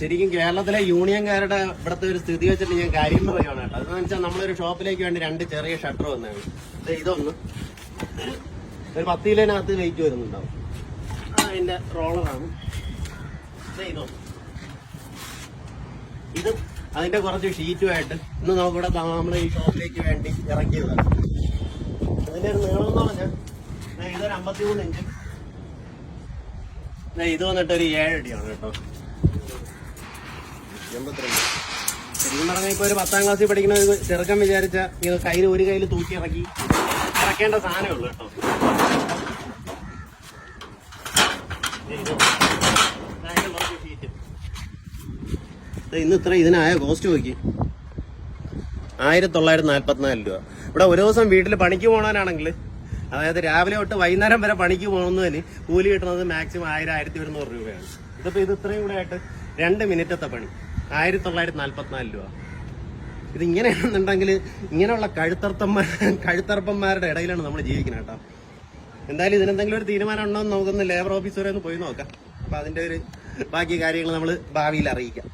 ശരിക്കും കേരളത്തിലെ യൂണിയൻകാരുടെ ഇവിടുത്തെ ഒരു സ്ഥിതി വെച്ചിട്ട് ഞാൻ കാര്യം പറയുകയാണ് കേട്ടോ. അതെന്ന് വെച്ചാൽ നമ്മളൊരു ഷോപ്പിലേക്ക് വേണ്ടി രണ്ട് ചെറിയ ഷട്ടർ വന്നാണ് ഇതൊന്ന്. ഒരു പത്ത് കിലോനകത്ത് വെയിറ്റ് വരുന്നുണ്ടാവും. അതിന്റെ റോളറാണ്. ഇതൊന്ന്. ഇത് അതിന്റെ കുറച്ച് ഷീറ്റുമായിട്ട് ഇന്ന് നമുക്കിവിടെ നമ്മൾ ഈ ഷോപ്പിലേക്ക് വേണ്ടി ഇറക്കിയതാണ്. അതിന്റെ ഒരു നീളം എന്ന് പറഞ്ഞാൽ ഇതൊരു അമ്പത്തിമൂന്ന് ഇഞ്ച്. ഇത് വന്നിട്ട് ഒരു ഏഴടിയാണ് കേട്ടോ. ശരിക്കും പറഞ്ഞാൽ ഇപ്പൊ ഒരു പത്താം ക്ലാസ്സിൽ പഠിക്കുന്ന ഒരു ചെറുക്കൻ വിചാരിച്ച ഇത് കയ്യിൽ ഒരു കയ്യിൽ തൂക്കി ഇറക്കി ഇറക്കേണ്ട സാധനമേ ഉള്ളൂ കേട്ടോ. ഇന്ന് ഇത്ര ഇതിനായ കോസ്റ്റ് നോക്കി. ആയിരത്തി തൊള്ളായിരത്തി നാല്പത്തിനാല് രൂപ. ഇവിടെ ഒരു ദിവസം വീട്ടിൽ പണിക്ക് പോകണവനാണെങ്കിൽ അതായത് രാവിലെ തൊട്ട് വൈകുന്നേരം വരെ പണിക്ക് പോകുന്നതിന് കൂലി കിട്ടുന്നത് മാക്സിമം ആയിരം ആയിരത്തി ഒരുന്നൂറ് രൂപയാണ്. ഇതിപ്പോ ഇത് ഇത്രയും കൂടെ ആയിട്ട് രണ്ട് മിനിറ്റത്തെ പണി. ആയിരത്തി തൊള്ളായിരത്തി നാല്പത്തിനാല് രൂപ. ഇത് ഇങ്ങനെയാണെന്നുണ്ടെങ്കിൽ ഇങ്ങനെയുള്ള കഴുത്തർത്തന്മാർ കഴുത്തർപ്പന്മാരുടെ ഇടയിലാണ് നമ്മൾ ജീവിക്കുന്നത് കേട്ടോ. എന്തായാലും ഇതിനെന്തെങ്കിലും ഒരു തീരുമാനം ഉണ്ടോ എന്ന് നമുക്കൊന്ന് ലേബർ ഓഫീസ് വരെ ഒന്ന് പോയി നോക്കാം. അപ്പൊ അതിന്റെ ഒരു ബാക്കി കാര്യങ്ങൾ നമ്മൾ ഭാവിയിൽ അറിയിക്കാം.